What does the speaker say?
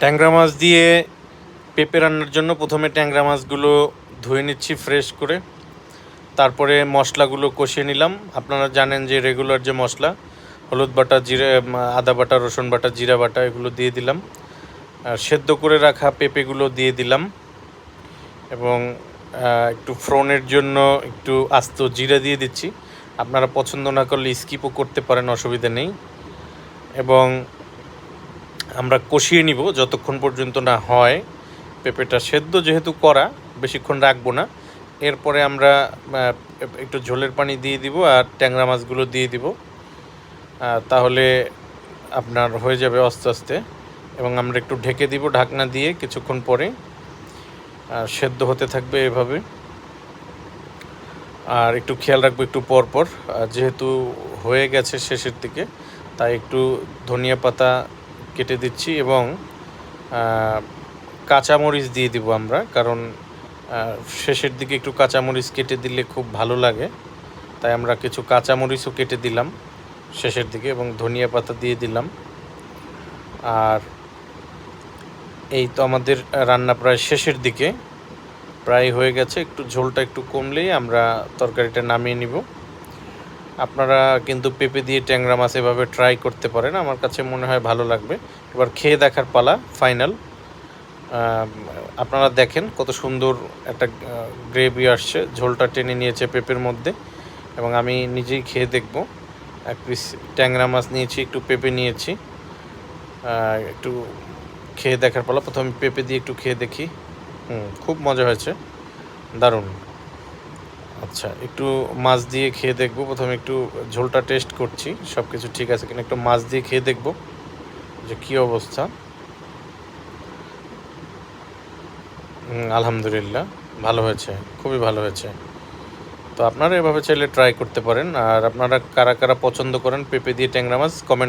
ট্যাংরা মাছ দিয়ে পেঁপে রান্নার জন্য প্রথমে ট্যাংরা মাছগুলো ধুয়ে নিচ্ছি ফ্রেশ করে। তারপরে মশলাগুলো কষিয়ে নিলাম। আপনারা জানেন যে রেগুলার যে মশলা, হলুদ বাটা, জিরে আদা বাটা, রসুন বাটা, জিরা বাটা, এগুলো দিয়ে দিলাম। আর সেদ্ধ করে রাখা পেঁপেগুলো দিয়ে দিলাম। এবং একটু ফ্রনের জন্য একটু আস্ত জিরা দিয়ে দিচ্ছি। আপনারা পছন্দ না করলে স্কিপও করতে পারেন, অসুবিধা নেই। এবং আমরা কষিয়ে নিব, যতক্ষণ পর্যন্ত না হয়। পেঁপেটা সেদ্ধ যেহেতু করা, বেশিক্ষণ রাখব না। এরপরে আমরা একটু ঝোলের পানি দিয়ে দিব আর ট্যাংরা মাছগুলো দিয়ে দিব। তাহলে আপনার হয়ে যাবে আস্তে আস্তে। এবং আমরা একটু ঢেকে দিব ঢাকনা দিয়ে কিছুক্ষণ পরে। সেদ্ধ হতে থাকবে এভাবে। আর একটু খেয়াল রাখব একটু পর পর। যেহেতু হয়ে গেছে শেষের দিকে, তাই একটু ধনিয়া পাতা কেটে দিচ্ছি এবং কাঁচামরিচ দিয়ে দিব আমরা, কারণ শেষের দিকে একটু কাঁচামরিচ কেটে দিলে খুব ভালো লাগে। তাই আমরা কিছু কাঁচামরিচও কেটে দিলাম শেষের দিকে এবং ধনিয়া পাতা দিয়ে দিলাম। আর এই তো আমাদের রান্না প্রায় শেষের দিকে। প্রায় হয়ে গেছে, একটু ঝোলটা একটু কমলেই আমরা তরকারিটা নামিয়ে নিব। আপনারা কিন্তু পেঁপে দিয়ে ট্যাংরা মাছ এভাবে ট্রাই করতে পারেন। আমার কাছে মনে হয় ভালো লাগবে। এবার খেয়ে দেখার পালা ফাইনাল আপনারা দেখেন কত সুন্দর একটা গ্রেভি আসছে। ঝোলটা টেনে নিয়েছে পেঁপের মধ্যে এবং আমি নিজেই খেয়ে দেখব। এক পিস ট্যাংরা মাছ নিয়েছি, একটু পেঁপে নিয়েছি। একটু খেয়ে দেখার পালা। প্রথমে পেঁপে দিয়ে একটু খেয়ে দেখি। হুম, খুব মজা হয়েছে। দারুণ। আচ্ছা একটু মাছ দিয়ে খেয়ে দেখব। প্রথমে একটু ঝোলটা টেস্ট করছি সব কিছু ঠিক আছে কিনা? একটু মাছ দিয়ে খেয়ে দেখব যে কী অবস্থা। হুম, আলহামদুলিল্লাহ ভালো হয়েছে খুবই ভালো হয়েছে। তো আপনারা এভাবে চাইলে ট্রাই করতে পারেন। আর আপনারা কারা কারা পছন্দ করেন পেঁপে দিয়ে ট্যাংরা মাছ কমেন্ট